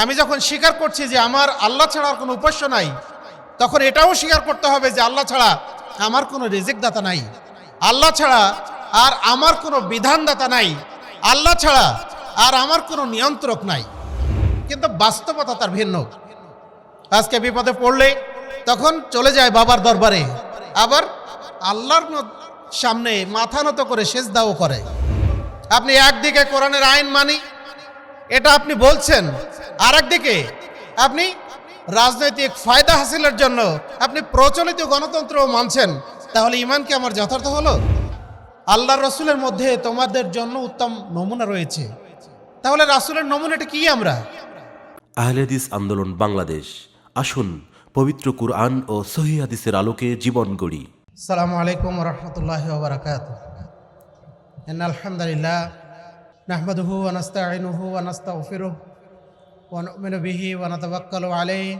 আমি যখন স্বীকার করছি যে আমার আল্লাহ ছাড়া আর কোনো উপাস্য নাই, তখন এটাও স্বীকার করতে হবে যে আল্লাহ ছাড়া আমার কোনো রিজিক দাতা নাই। আল্লাহ ছাড়া আর আমার কোনো বিধানদাতা নাই। আল্লাহ ছাড়া আর আমার কোনো নিয়ন্ত্রক নাই। কিন্তু বাস্তবতা তার ভিন্ন। আজকে বিপদে পড়লে তখন চলে যায় বাবার দরবারে। আবার আল্লাহর সামনে মাথা নত করে শেষ দাও করে। আপনি একদিকে কোরআনের আইন মানি এটা আপনি বলছেন। আর একদিকে আপনি রাজনৈতিক ফায়দা হাসিলের জন্য আপনি প্রচলিত গণতন্ত্র মানছেন। তাহলে ইমান কি আমার যথার্থ হলো? আল্লাহ রসুলের মধ্যে তোমাদের জন্য উত্তম নমুনা রয়েছে। তাহলে রাসুলের নমুনাটা কি আমরা? আহলেদিস আন্দোলন বাংলাদেশ। আসুন পবিত্র কুরআন ও সহি হাদিসের আলোকে জীবন গড়ি। সালামু আলাইকুম রহমতুল্লাহ বারাকাত আলহামদুলিল্লাহ نحمده ونستعينه ونستغفره ونؤمن به ونتوكل عليه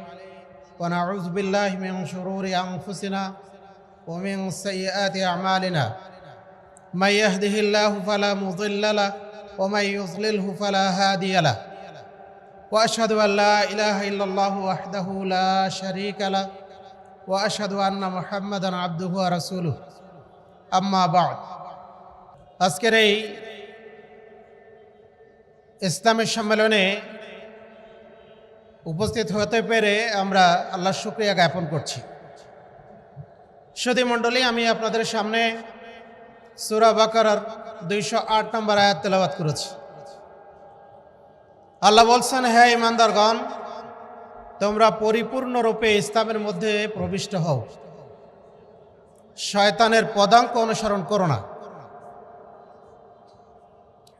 ونعوذ بالله من شرور أنفسنا ومن سيئات أعمالنا من يهده الله فلا مضل له ومن يضلله فلا هادي له وأشهد أن لا إله إلا الله وحده لا شريك له وأشهد أن محمدا عبده ورسوله أما بعد আজকের এই ইসলামের সম্মেলনে উপস্থিত হতে পেরে আমরা আল্লাহর শুক্রিয়া জ্ঞাপন করছি। সুধী মণ্ডলী, আমি আপনাদের সামনে সুরা বাকারার দুইশো আট নম্বর আয়াত তেলাবাত করেছি। আল্লাহ বলছেন হ্যাঁ ইমানদারগণ তোমরা পরিপূর্ণরূপে ইসলামের মধ্যে প্রবিষ্ট হও। শয়তানের পদাঙ্ক অনুসরণ করো না।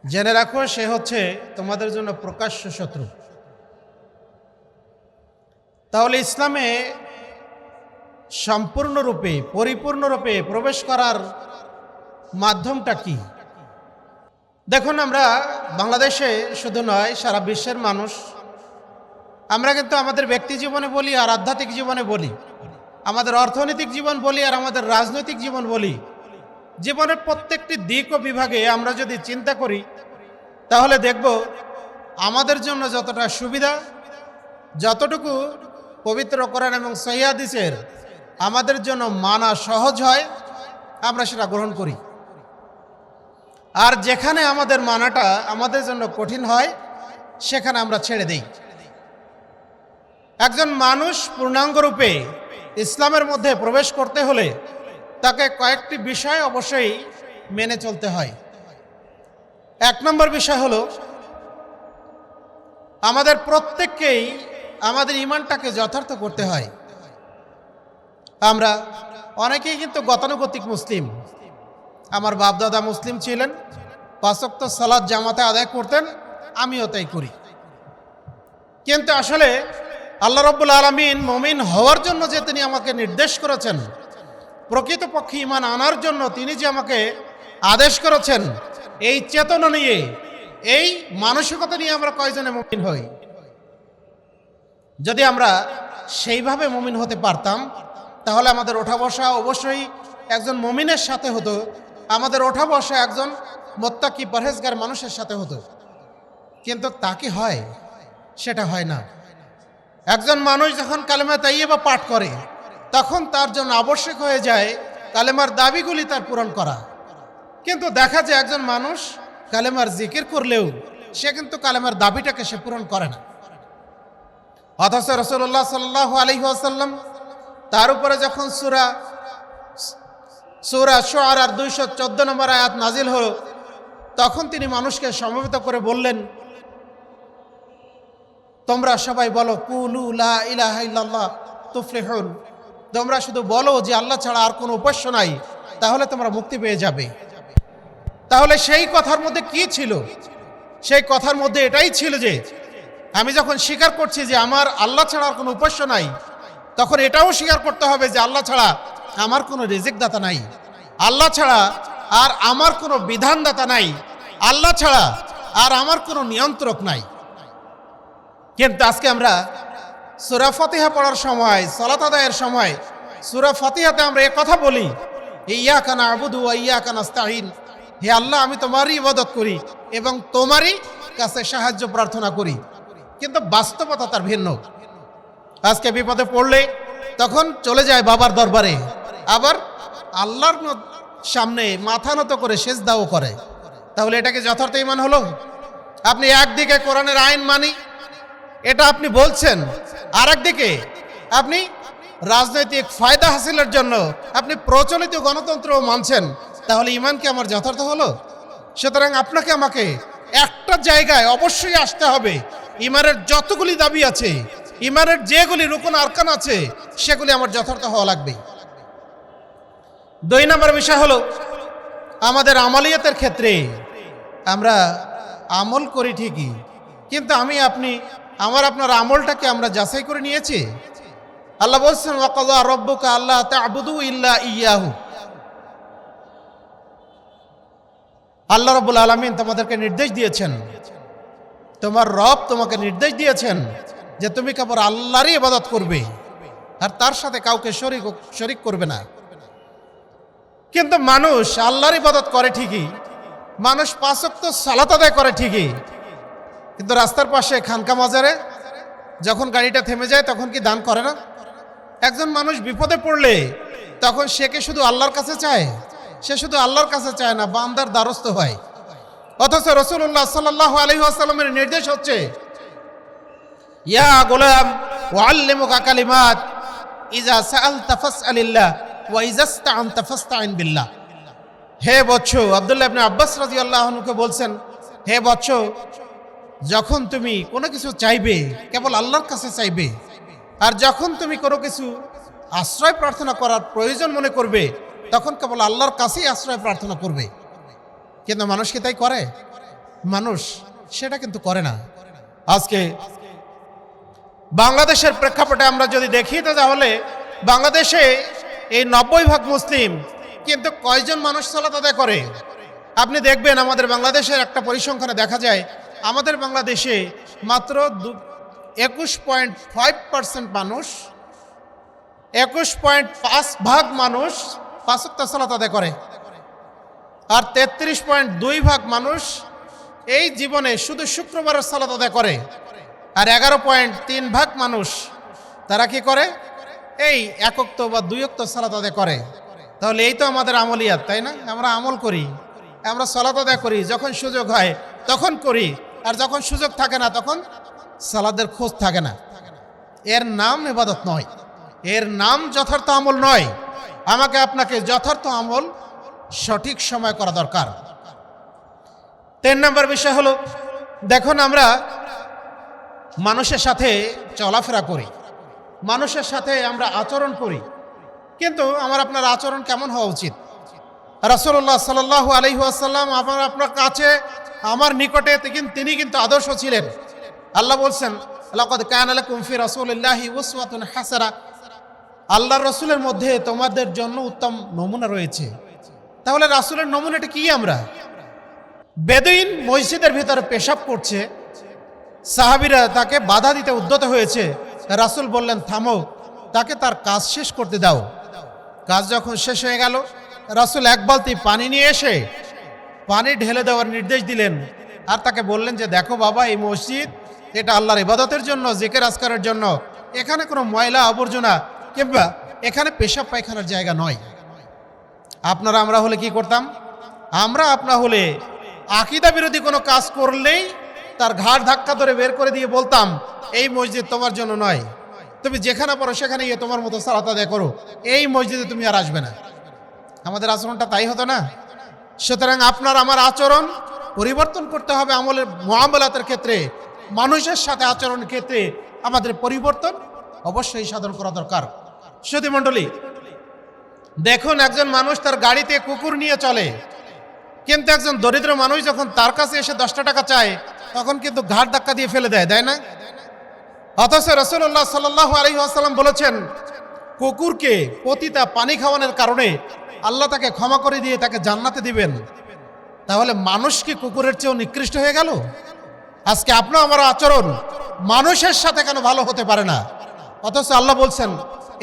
জেনে রাখো, সে হচ্ছে তোমাদের জন্য প্রকাশ্য শত্রু। তাহলে ইসলামে সম্পূর্ণরূপে, পরিপূর্ণরূপে প্রবেশ করার মাধ্যমটা কি? দেখুন, আমরা বাংলাদেশে শুধু নয়, সারা বিশ্বের মানুষ। আমরা কিন্তু আমাদের ব্যক্তি জীবনে বলি আর আধ্যাত্মিক জীবনে বলি। আমাদের অর্থনৈতিক জীবন বলি আর আমাদের রাজনৈতিক জীবন বলি। জীবনের প্রত্যেকটি দিক ও বিভাগে আমরা যদি চিন্তা করি, তাহলে দেখব আমাদের জন্য যতটা সুবিধা, যতটুকু পবিত্র করেন এবং সহিয়াদিসের আমাদের জন্য মানা সহজ হয়, আমরা সেটা গ্রহণ করি। আর যেখানে আমাদের মানাটা আমাদের জন্য কঠিন হয়, সেখানে আমরা ছেড়ে দিই। একজন মানুষ পূর্ণাঙ্গরূপে ইসলামের মধ্যে প্রবেশ করতে হলে তাকে কয়েকটি বিষয় অবশ্যই মেনে চলতে হয়। এক নম্বর বিষয় হলো, আমাদের প্রত্যেককেই আমাদের ইমানটাকে যথার্থ করতে হয়। আমরা অনেকেই কিন্তু গতানুগতিক মুসলিম। আমার বাপদাদা মুসলিম ছিলেন পাঁচক্ত সালাদ জামাতে আদায় করতেন, আমিও তাই করি। কিন্তু আসলে আল্লাহ রব্বুল আলমিন মমিন হওয়ার জন্য যে তিনি আমাকে নির্দেশ করেছেন প্রকৃতপক্ষে ইমান আনার জন্য তিনি যে আমাকে আদেশ করেছেন, এই চেতনা নিয়ে, এই মানসিকতা নিয়ে আমরা কয়জনে মমিন হই? যদি আমরা সেইভাবে মমিন হতে পারতাম, তাহলে আমাদের ওঠা বসা অবশ্যই একজন মমিনের সাথে হতো। আমাদের ওঠা বসা একজন মোত্তাকি পরহেজগার মানুষের সাথে হতো। কিন্তু তা কি হয়? সেটা হয় না। একজন মানুষ যখন কালেমা তাইয়ে বা পাঠ করে তখন তার জন্য আবশ্যক হয়ে যায় কালেমার দাবিগুলি তার পূরণ করা। কিন্তু দেখা যায় একজন মানুষ কালেমার জিকির করলেও সে কিন্তু কালেমার দাবিটাকে সে পূরণ করে না। অথচ রসুল্লাহ সাল্লাহ আলহি আসাল্লাম তার উপরে যখন সুরা সুরা সোয়ার আর দুইশো চোদ্দ নম্বর আয়াত নাজিল হল, তখন তিনি মানুষকে সমবেত করে বললেন, তোমরা সবাই বলো, কুলু লা ইলাহা ইল্লাল্লাহ তুফলিহুন। তোমরা শুধু বলো যে আল্লাহ ছাড়া আর কোনো উপাস্য নাই, তাহলে তোমরা মুক্তি পেয়ে যাবে। তাহলে সেই কথার মধ্যে কি ছিল? সেই কথার মধ্যে এটাই ছিল যে, আমি যখন স্বীকার করছি যে আমার আল্লাহ ছাড়া আর কোনো উপাস্য নাই, তখন এটাও স্বীকার করতে হবে যে আল্লাহ ছাড়া আমার কোনো রিজিক দাতা নাই। আল্লাহ ছাড়া আর আমার কোনো বিধানদাতা নাই। আল্লাহ ছাড়া আর আমার কোনো নিয়ন্ত্রক নাই। কিন্তু আজকে আমরা সুরা ফতিহা পড়ার সময়, সলাত আদায়ের সময়, সুরা ফতিহাতে আমরা এ কথা বলি ইয়া কানা আবুদু ইয়া কানাস্তাহিন হে আল্লাহ, আমি তোমারই ইবাদত করি এবং তোমারই কাছে সাহায্য প্রার্থনা করি। কিন্তু বাস্তবতা তার ভিন্ন। আজকে বিপদে পড়লে তখন চলে যায় বাবার দরবারে। আবার আল্লাহর সামনে মাথা নত করে শেষ দাও করে। তাহলে এটাকে যথার্থ ইমান হলো? আপনি একদিকে কোরআনের আইন মানি, এটা আপনি বলছেন আর একদিকে আপনি রাজনৈতিক ফায়দা হাসিলের জন্য আপনি প্রচলিত গণতন্ত্র মানছেন, তাহলে ইমান কি আমার যথার্থ হলো? সুতরাং আপনাকে আমাকে একটা জায়গায় অবশ্যই আসতে হবে। ইমানের যতগুলি দাবি আছে, ইমানের যেগুলি রুকন আরকান আছে, সেগুলি আমার যথার্থ হওয়া লাগবে। দুই নম্বর বিষয় হলো, আমাদের আমলিয়তের ক্ষেত্রে আমরা আমল করি ঠিকই, কিন্তু আমি আপনি আমার আপনার আমলটাকে আমরা যাচাই করে নিয়েছি। আল্লাহ বলছেন আল্লাহ ইল্লা ইয়াহু। আল্লাহ রব্বুল আলমিন তোমাদেরকে নির্দেশ দিয়েছেন। তোমার রব তোমাকে নির্দেশ দিয়েছেন যে তুমি কেবল আল্লাহরই ইবাদত করবে, আর তার সাথে কাউকে শরিক শরিক করবে না। কিন্তু মানুষ আল্লাহর ইবাদত করে ঠিকই, মানুষ পাঁচক্ত সালাত আদায় করে ঠিকই কিন্তু রাস্তার পাশে খানকা মাজারে যখন গাড়িটা থেমে যায়, তখন কি দান করে না? একজন মানুষ বিপদে পড়লে তখন সে কে শুধু আল্লাহর কাছে চায়? সে শুধু আল্লাহর কাছে চায় না, বান্দার দ্বারস্থ হয়। অথচ রসুল্লাহ সাল্লাহ আলহি আসাল্লামের নির্দেশ হচ্ছে, ইয়া গোলাম ওয়াল্লিমুকা কালিমাত ইজা সাআল তাফাস আলিল্লাহ ওয়া ইজাস্তা আন তাফাস্তাইন বিল্লাহ। হে বৎস, আব্দুল্লাহ ইবনে আব্বাস রাদিয়াল্লাহু আনহুকে বলছেন, হে বৎস যখন তুমি কোনো কিছু চাইবে, কেবল আল্লাহর কাছে চাইবে, আর যখন তুমি কোনো কিছু আশ্রয় প্রার্থনা করার প্রয়োজন মনে করবে, তখন কেবল আল্লাহর কাছেই আশ্রয় প্রার্থনা করবে। কিন্তু মানুষ কি তাই করে? মানুষ সেটা কিন্তু করে না। আজকে বাংলাদেশের প্রেক্ষাপটে আমরা যদি দেখি, তো তাহলে বাংলাদেশে এই নব্বই ভাগ মুসলিম কিন্তু কয়জন মানুষ সালাত আদায় করে? আপনি দেখবেন আমাদের বাংলাদেশের একটা পরিসংখ্যানে দেখা যায় আমাদের বাংলাদেশে মাত্র দু একুশ পয়েন্ট ফাইভ পার্সেন্ট মানুষ, একুশ পয়েন্ট পাঁচ ভাগ মানুষ পাঁচক্ত সালাত আদায় করে, আর তেত্রিশ পয়েন্ট দুই ভাগ মানুষ এই জীবনে শুধু শুক্রবারের সালাত আদায় করে, আর এগারো পয়েন্ট তিন ভাগ মানুষ তারা কি করে? এই একক্ত বা দুইক্ত সালাত আদায় করে। তাহলে এই তো আমাদের আমলিয়াত, তাই না? আমরা আমল করি, আমরা সালাত আদায় করি, যখন সুযোগ হয় তখন করি। আর যখন সুযোগ থাকে না, তখন সালাদের খোঁজ থাকে না। এর নাম এবাদত নয়। এর নাম যথার্থ আমল নয়। আমাকে আপনাকে যথার্থ আমল সঠিক সময় করা দরকার। তিন নম্বর বিষয় হলো, দেখুন আমরা মানুষের সাথে চলাফেরা করি। মানুষের সাথে আমরা আচরণ করি। কিন্তু আমার আপনার আচরণ কেমন হওয়া উচিত? রাসুল্লাহ সাল আলহিহাসাল্লাম আমার আপনার কাছে আমার নিকটে তিনি- কিন্তু আদর্শ ছিলেন। আল্লাহ বলছেন উসওয়াতুন হাসানা। আল্লাহর রসুলের মধ্যে তোমাদের জন্য উত্তম নমুনা রয়েছে। তাহলে রাসূলের নমুনাটা কি আমরা? বেদুইন মসজিদের ভিতরে পেশাব করছে। সাহাবিরা তাকে বাধা দিতে উদ্যত হয়েছে। রাসূল বললেন, থামো, তাকে তার কাজ শেষ করতে দাও। কাজ যখন শেষ হয়ে গেল, রাসূল এক বালতি পানি নিয়ে এসে পানি ঢেলে দেওয়ার নির্দেশ দিলেন। আর তাকে বললেন যে, দেখো বাবা, এই মসজিদ, এটা আল্লাহর ইবাদতের জন্য, জেকের আজকারের জন্য। এখানে কোনো ময়লা, আবর্জনা কিংবা এখানে পেশাব পায়খানার জায়গা নয়। আপনারা আমরা হলে কি করতাম? আমরা আপনা হলে আকিদা বিরোধী কোনো কাজ করলেই তার ঘাড় ধাক্কা ধরে বের করে দিয়ে বলতাম, এই মসজিদ তোমার জন্য নয়। তুমি যেখানে পড়ো সেখানে গিয়ে তোমার মতো সালাত আদায় করো। এই মসজিদে তুমি আর আসবে না। আমাদের আচরণটা তাই হতো না? সুতরাং আপনার আমার আচরণ পরিবর্তন করতে হবে আমলের মোয়ামলাতের ক্ষেত্রে, মানুষের সাথে আচরণের ক্ষেত্রে আমাদের পরিবর্তন অবশ্যই সাধন করা দরকার। মণ্ডলী, দেখুন একজন মানুষ তার গাড়িতে কুকুর নিয়ে চলে, কিন্তু একজন দরিদ্র মানুষ যখন তার কাছে এসে দশটা টাকা চায়, তখন কিন্তু ঘাট ধাক্কা দিয়ে ফেলে দেয় তাই না? অথচ রসুল্লাহ সাল্লাহ আলহি আসাল্লাম বলেছেন, কুকুরকে পতিতা পানি খাওয়ানোর কারণে আল্লাহ তাকে ক্ষমা করে দিয়ে তাকে জান্নাতে দিবেন। তাহলে মানুষ কি কুকুরের চেয়েও নিকৃষ্ট হয়ে গেল? আজকে আপনার আমার আচরণ মানুষের সাথে কেন ভালো হতে পারে না? অথচ আল্লাহ বলছেন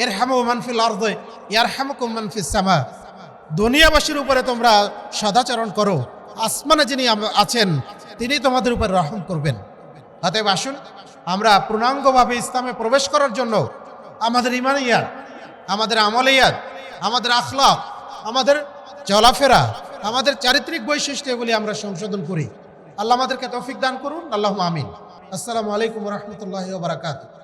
এর হ্যামু মানফিল আর্দে ইয়ার হ্যামুকুম মানফিস সামা। দুনিয়াবাসীর উপরে তোমরা সদাচরণ করো। আসমানে যিনি আছেন, তিনি তোমাদের উপর রহম করবেন। অতএব আসুন, আমরা পূর্ণাঙ্গভাবে ইসলামে প্রবেশ করার জন্য আমাদের ইমান ইমানিয়াত, আমাদের আমলিয়াত, আমাদের আখলাক আমাদের চলাফেরা আমাদের চারিত্রিক বৈশিষ্ট্য এগুলি আমরা সংশোধন করি। আল্লাহ আমাদেরকে তৌফিক দান করুন। আল্লাহ আমিন। আসসালামু আলাইকুম রহমতুল্লাহ বারাকাতু